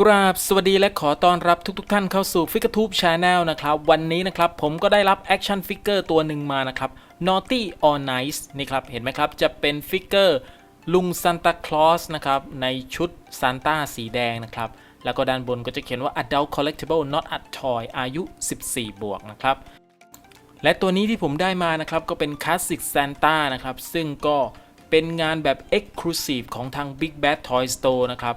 กราบสวัสดีและขอต้อนรับทุกๆท่านเข้าสู่ f i g u r e Tube Channel นะครับ วันนี้นะครับผมก็ได้รับแอคชั่นฟิกเกอร์ตัวหนึ่งมานะครับ Naughty or Nice นี่ครับ เห็นไหมครับ จะเป็นฟิกเกอร์ลุงซานตาคลอสนะครับ ในชุดซานต้าสีแดงนะครับ แล้วก็ด้านบนก็จะเขียนว่า Adult Collectible Not a Toy อายุ 14 บวกนะครับ และตัวนี้ที่ผมได้มานะครับ ก็เป็น Classic Santa นะครับ ซึ่งก็เป็นงานแบบ Exclusive ของทาง Big Bad Toy Store นะครับ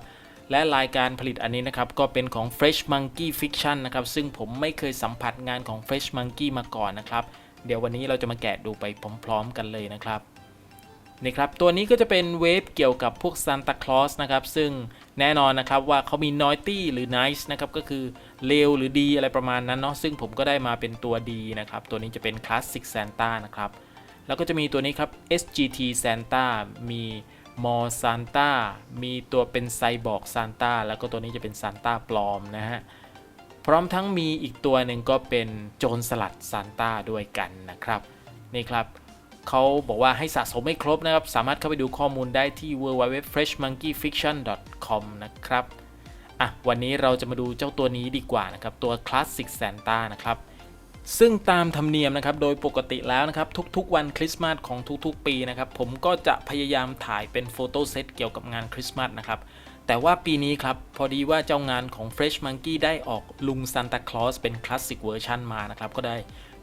และรายการผลิตอันนี้นะครับ ก็เป็นของ Fresh Monkey Fiction นะครับ ซึ่งผมไม่เคยสัมผัสงานของ Fresh Monkey มาก่อนนะครับ เดี๋ยววันนี้เราจะมาแกะดูไปพร้อมๆกันเลยนะครับนี่ครับ ตัวนี้ก็จะเป็นเวฟเกี่ยวกับพวกซานตาคลอสนะครับ ซึ่งแน่นอนนะครับว่าเขามี Naughty หรือ Nice นะครับ ก็คือเลวหรือดีอะไรประมาณนั้นเนาะซึ่งผมก็ได้มาเป็นตัวดีนะครับ ตัวนี้จะเป็น Classic Santa นะครับ แล้วก็จะมีตัวนี้ครับ SGT Santa มี มอซานต้ามีตัวเป็นไซบอร์กซานต้าแล้วก็ตัวนี้จะเป็นซานต้าปลอมนะฮะ พร้อมทั้งมีอีกตัวหนึ่งก็เป็นโจรสลัดซานต้าด้วยกันนะครับ นี่ครับเขาบอกว่าให้สะสมไม่ครบนะครับ สามารถเข้าไปดูข้อมูลได้ที่ www.freshmonkeyfiction.com นะครับอะวันนี้เราจะมาดูเจ้าตัวนี้ดีกว่านะครับ ตัว Classic Santa นะครับ ซึ่งตามธรรมเนียมนะครับโดยปกติแล้วนะครับทุกๆ วันคริสต์มาสของทุกๆ ปีนะครับผมก็จะพยายามถ่ายเป็นโฟโต้เซตเกี่ยวกับงานคริสต์มาสนะครับแต่ว่าปีนี้ครับ พอดีว่าเจ้างานของ Fresh Monkey ได้ออกลุงซานตาคลอสเป็นคลาสสิกเวอร์ชันมานะครับ ก็ได้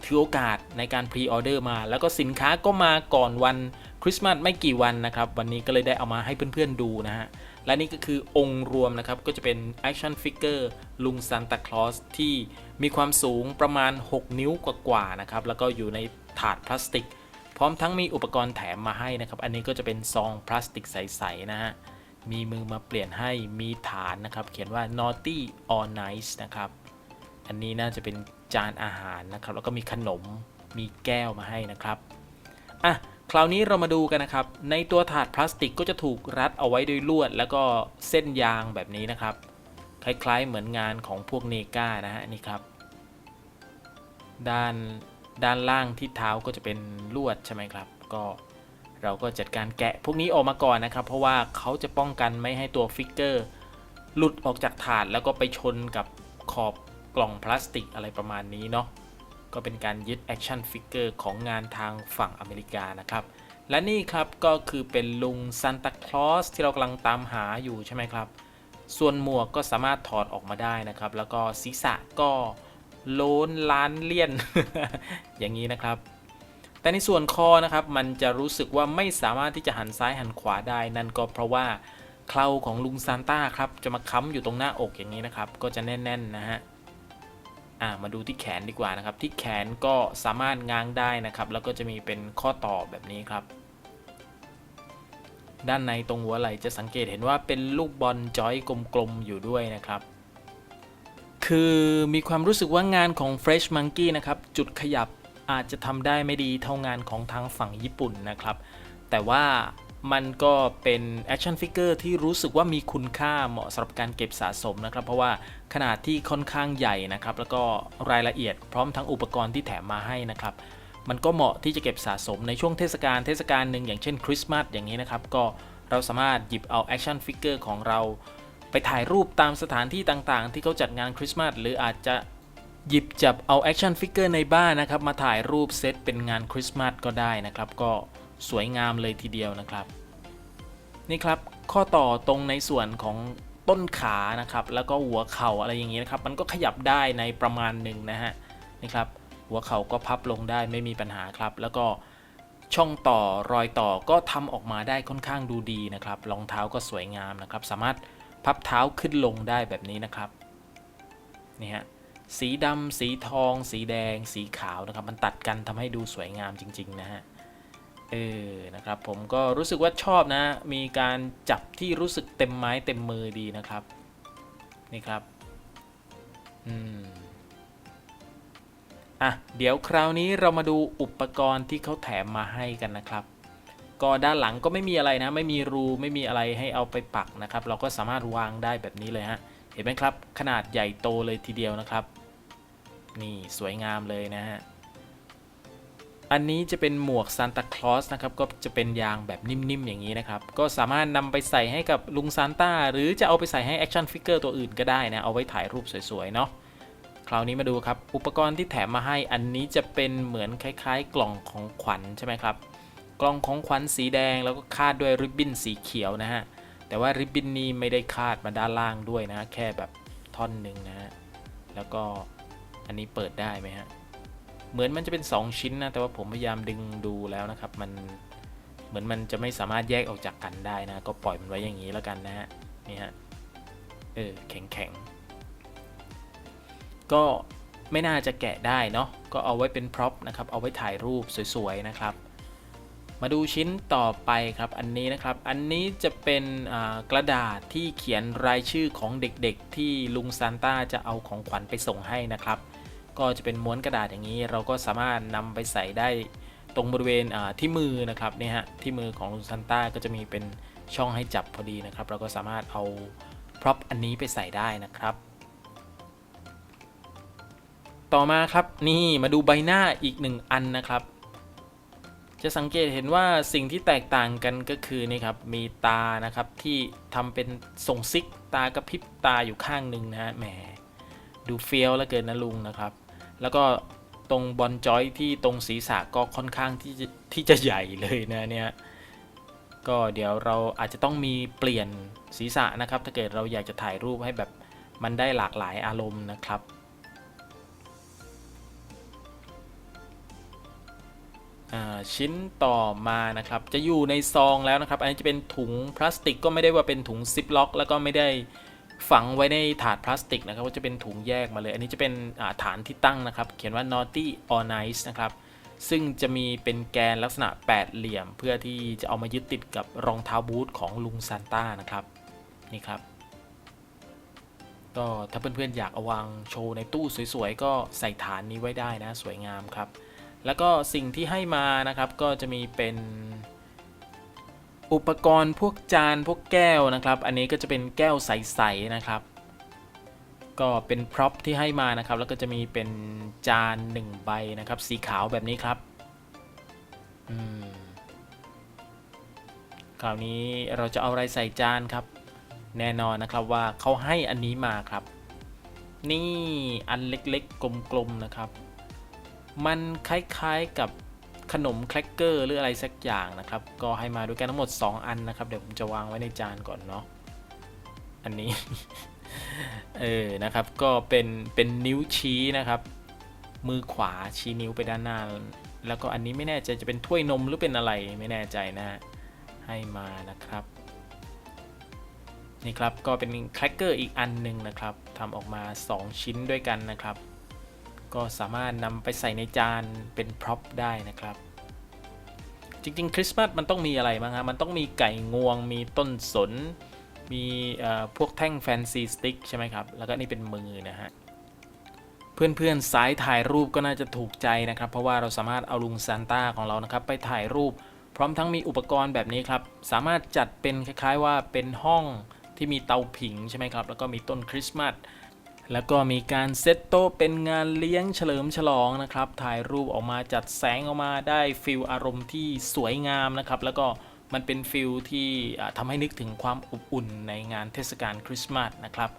ถือโอกาสในการพรีออเดอร์มา แล้วก็สินค้าก็มาก่อนวันคริสต์มาสไม่กี่วันนะครับ วันนี้ก็เลยได้เอามาให้เพื่อนๆดูนะฮะ และนี่ก็คือองค์รวมนะครับ ก็จะเป็น Action Figure ลุงซานตาคลอสที่มีความสูงประมาณ 6 นิ้วกว่าๆนะครับ แล้วก็อยู่ในถาดพลาสติก พร้อมทั้งมีอุปกรณ์แถมมาให้นะครับ อันนี้ก็จะเป็นซองพลาสติกใส ๆ นะฮะ มีมือมาเปลี่ยนให้มีฐานนะครับ เขียนว่า naughty or nice นะครับ อันนี้น่าจะเป็นจานอาหารนะครับ แล้วก็มีขนมมีแก้วมาให้นะครับ อะคราวนี้เรามาดูกันนะครับ ในตัวถาดพลาสติกก็จะถูกรัดเอาไว้ด้วยลวด แล้วก็เส้นยางแบบนี้นะครับ คล้ายๆเหมือนงานของพวกเนก้านะฮะนี่ครับ ด้านด้านล่างที่เท้าก็จะเป็นลวดใช่ไหมครับ ก็เราก็จัดการแกะพวกนี้ออกมาก่อนนะครับ เพราะว่าเขาจะป้องกันไม่ให้ตัวฟิกเกอร์หลุดออกจากถาดแล้วก็ไปชนกับขอบกล่องพลาสติกอะไรประมาณนี้เนาะ ก็เป็นการยึดแอคชั่นฟิกเกอร์ของงานทางฝั่งอเมริกานะครับและนี่ครับก็คือเป็นลุงซานตาคลอสที่เรากำลังตามหาอยู่ใช่ไหมครับ ส่วนหมวกก็สามารถถอดออกมาได้นะครับ แล้วก็ศีรษะก็โล้นล้านเลี่ยน อย่างนี้นะครับ แต่ในส่วนคอนะครับมันจะรู้สึกว่าไม่สามารถที่จะหันซ้ายหันขวาได้ นั่นก็เพราะว่าเคราของลุงซานต้าครับจะมาค้ำอยู่ตรงหน้าอกอย่างนี้นะครับ ก็จะแน่นๆนะฮะ อ่ามาดูที่แขนดีกว่านะครับ ที่แขนก็สามารถง้างได้นะครับ แล้วก็จะมีเป็นข้อต่อแบบนี้ครับ ด้านในตรงหัวไหล่จะสังเกตเห็นว่าเป็นลูกบอลจอยกลมๆอยู่ด้วยนะครับคือมีความรู้สึกว่างานของ Fresh Monkey นะครับ จุดขยับอาจจะทำได้ไม่ดีเท่างานของทางฝั่งญี่ปุ่นนะครับ แต่ว่า มันก็เป็นแอคชั่นฟิกเกอร์ที่รู้สึกว่ามีคุณค่าเหมาะสำหรับการเก็บสะสมนะครับ เพราะว่าขนาดที่ค่อนข้างใหญ่นะครับ แล้วก็รายละเอียดพร้อมทั้งอุปกรณ์ที่แถมมาให้นะครับ มันก็เหมาะที่จะเก็บสะสมในช่วงเทศกาลเทศกาลหนึ่งอย่างเช่นคริสต์มาสอย่างนี้นะครับ ก็เราสามารถหยิบเอาแอคชั่นฟิกเกอร์ของเรา ไปถ่ายรูปตามสถานที่ต่างๆ ที่เขาจัดงานคริสต์มาสหรืออาจจะหยิบจับเอาแอคชั่นฟิกเกอร์ในบ้านนะครับมาถ่ายรูปเซตเป็นงานคริสต์มาสก็ได้นะครับก็ สวยงามเลยทีเดียวนะครับ นี่ครับข้อต่อตรงในส่วนของต้นขานะครับ แล้วก็หัวเข่าอะไรอย่างนี้นะครับ มันก็ขยับได้ในประมาณหนึ่งนะฮะนี่ครับหัวเข่าก็พับลงได้ไม่มีปัญหาครับ แล้วก็ช่องต่อรอยต่อก็ทำออกมาได้ค่อนข้างดูดีนะครับรองเท้าก็สวยงามนะครับ สามารถพับเท้าขึ้นลงได้แบบนี้นะครับนี่ฮะสีดำสีทอง สีแดง สีขาวนะครับ มันตัดกันทำให้ดูสวยงามจริง ๆ นะฮะ เออ นะครับ ผมก็รู้สึกว่าชอบนะ มีการจับที่รู้สึกเต็มไม้เต็มมือดีนะครับ นี่ครับ อืม อะ เดี๋ยวคราวนี้เรามาดูอุปกรณ์ที่เขาแถมมาให้กันนะครับ ก็ด้านหลังก็ไม่มีอะไรนะ ไม่มีรู ไม่มีอะไรให้เอาไปปักนะครับ เราก็สามารถวางได้แบบนี้เลยฮะ เห็นไหมครับ ขนาดใหญ่โตเลยทีเดียวนะครับ นี่สวยงามเลยนะฮะ อันนี้จะเป็นหมวกซานตาคลอสนะครับก็จะเป็นยางแบบนิ่มๆอย่างนี้นะครับ ก็สามารถนำไปใส่ให้กับลุงซานต้าหรือจะเอาไปใส่ให้แอคชั่นฟิกเกอร์ตัวอื่นก็ได้นะ เอาไว้ถ่ายรูปสวยๆเนาะคราวนี้มาดูครับ อุปกรณ์ที่แถมมาให้อันนี้จะเป็นเหมือนคล้ายๆ กล่องของขวัญใช่ไหมครับ กล่องของขวัญสีแดงแล้วก็คาดด้วยริบบิ้นสีเขียวนะฮะแต่ว่าริบบิ้นนี้ไม่ได้คาดมาด้านล่างด้วยนะแค่แบบท่อนหนึ่งนะฮะแล้วก็อันนี้เปิดได้ไหมฮะ เหมือนมันจะเป็น 2 ชิ้นนะ แต่ว่าผมพยายามดึงดูแล้วนะครับ มันเหมือนมันจะไม่สามารถแยกออกจากกันได้นะ ก็ปล่อยมันไว้อย่างนี้แล้วกันนะฮะ นี่ฮะ เออ แข็งแข็งๆก็ไม่น่าจะแกะได้เนาะ ก็เอาไว้เป็นพร็อพนะครับ เอาไว้ถ่ายรูปสวยๆนะครับ มาดูชิ้นต่อไปครับ อันนี้นะครับ อันนี้จะเป็นกระดาษที่เขียนรายชื่อของเด็กๆ ที่ลุงซานต้าจะเอาของขวัญไปส่งให้นะครับ ก็จะเป็นม้วนกระดาษอย่างนี้ เราก็สามารถนำไปใส่ได้ตรงบริเวณที่มือนะครับเนี่ยฮะที่มือของลุงซานต้าก็จะมีเป็นช่องให้จับพอดีนะครับ เราก็สามารถเอาพร็อพอันนี้ไปใส่ได้นะครับต่อมาครับนี่มาดูใบหน้าอีกหนึ่งอันนะครับ จะสังเกตเห็นว่าสิ่งที่แตกต่างกันก็คือนี่ครับมีตานะครับที่ทำเป็นส่งซิกตากระพริบตาอยู่ข้างหนึ่งนะฮะแหมดูเฟี้ยวแล้วเกินนะลุงนะครับ แล้วก็ตรงบอลจอยที่ตรงศีรษะก็ค่อนข้างที่จะที่จะใหญ่เลยนะเนี่ยก็เดี๋ยวเราอาจจะต้องมีเปลี่ยนศีรษะนะครับ ถ้าเกิดเราอยากจะถ่ายรูปให้แบบมันได้หลากหลายอารมณ์นะครับชิ้นต่อมานะครับ จะอยู่ในซองแล้วนะครับ อันนี้จะเป็นถุงพลาสติกก็ไม่ได้ว่าเป็นถุงซิปล็อก แล้วก็ไม่ได้ ฝังไว้ในถาดพลาสติกนะครับว่าจะเป็นถุงแยกมาเลย อันนี้จะเป็นฐานที่ตั้งนะครับ เขียนว่า naughty or nice นะครับ ซึ่งจะมีเป็นแกนลักษณะแปดเหลี่ยม เพื่อที่จะเอามายึดติดกับรองเท้าบูทของลุงซานต้านะครับนี่ครับก็ถ้าเพื่อนๆอยากเอาวางโชว์ในตู้สวยๆ ก็ใส่ฐานนี้ไว้ได้นะ สวยงามครับ แล้วก็สิ่งที่ให้มานะครับก็จะมีเป็น อุปกรณ์พวกจานพวกแก้วนะครับ อันนี้ก็จะเป็นแก้วใสๆนะครับ ก็เป็นพร็อพที่ให้มานะครับ แล้วก็จะมีเป็นจาน1ใบนะครับ สีขาวแบบนี้ครับคราวนี้เราจะเอาอะไรใส่จานครับ แน่นอนนะครับว่าเขาให้อันนี้มาครับ นี่อันเล็กๆกลมๆนะครับ มันคล้ายๆกับ ขนมแครกเกอร์หรืออะไรสักอย่างนะครับ ก็ให้มาด้วยกันทั้งหมด 2 อันนะครับ เดี๋ยวผมจะวางไว้ในจานก่อนเนาะอันนี้เออนะครับก็เป็นเป็นนิ้วชี้นะครับ มือขวาชี้นิ้วไปด้านหน้า แล้วก็อันนี้ไม่แน่ใจจะเป็นถ้วยนมหรือเป็นอะไรไม่แน่ใจนะให้มานะครับนี่ครับก็เป็นแครกเกอร์อีกอันหนึ่งนะครับทำออกมา 2 ชิ้นด้วยกันนะครับ ก็สามารถนำไปใส่ในจานเป็นพร็อพได้นะครับ จริงๆ คริสต์มาสมันต้องมีอะไรบ้างฮะมันต้องมีไก่งวง มีต้นสน มีพวกแท่งแฟนซีสติ๊กใช่ไหมครับ แล้วก็นี่เป็นมือนะฮะเพื่อนๆสายถ่ายรูปก็น่าจะถูกใจนะครับ เพราะว่าเราสามารถเอาลุงซานต้าของเรานะครับ ไปถ่ายรูป พร้อมทั้งมีอุปกรณ์แบบนี้ครับ สามารถจัดเป็นคล้ายๆว่าเป็นห้องที่มีเตาผิงใช่ไหมครับ แล้วก็มีต้นคริสต์มาส แล้วก็มีการเซตโต๊ะเป็นงานเลี้ยงเฉลิมฉลองนะครับ ถ่ายรูปออกมาจัดแสงออกมาได้ฟิลอารมณ์ที่สวยงามนะครับ แล้วก็มันเป็นฟิลที่ทำให้นึกถึงความอบอุ่นในงานเทศกาลคริสต์มาสนะครับ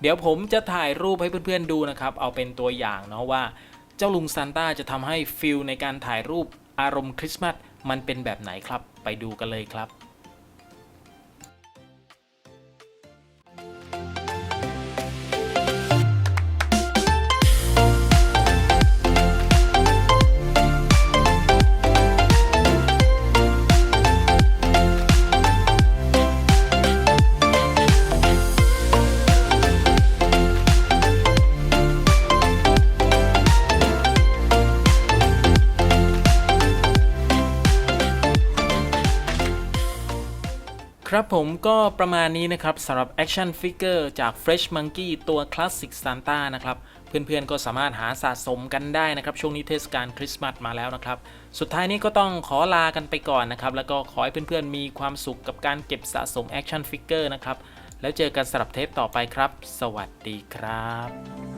เดี๋ยวผมจะถ่ายรูปให้เพื่อนๆดูนะครับ เอาเป็นตัวอย่างเนาะว่า เจ้าลุงซานต้าจะทำให้ฟิลในการถ่ายรูปอารมณ์คริสต์มาสมันเป็นแบบไหนครับ ไปดูกันเลยครับ ครับผมก็ประมาณนี้นะครับสำหรับ Action Figure จาก Fresh Monkey ตัว Classic Santa นะครับ เพื่อนๆก็สามารถหาสะสมกันได้นะครับ ช่วงนี้เทศกาลคริสต์มาสมาแล้วนะครับ สุดท้ายนี้ก็ต้องขอลากันไปก่อนนะครับ แล้วก็ขอให้เพื่อนๆมีความสุขกับการเก็บสะสม Action Figure นะครับ แล้วเจอกันสำหรับเทปต่อไปครับ สวัสดีครับ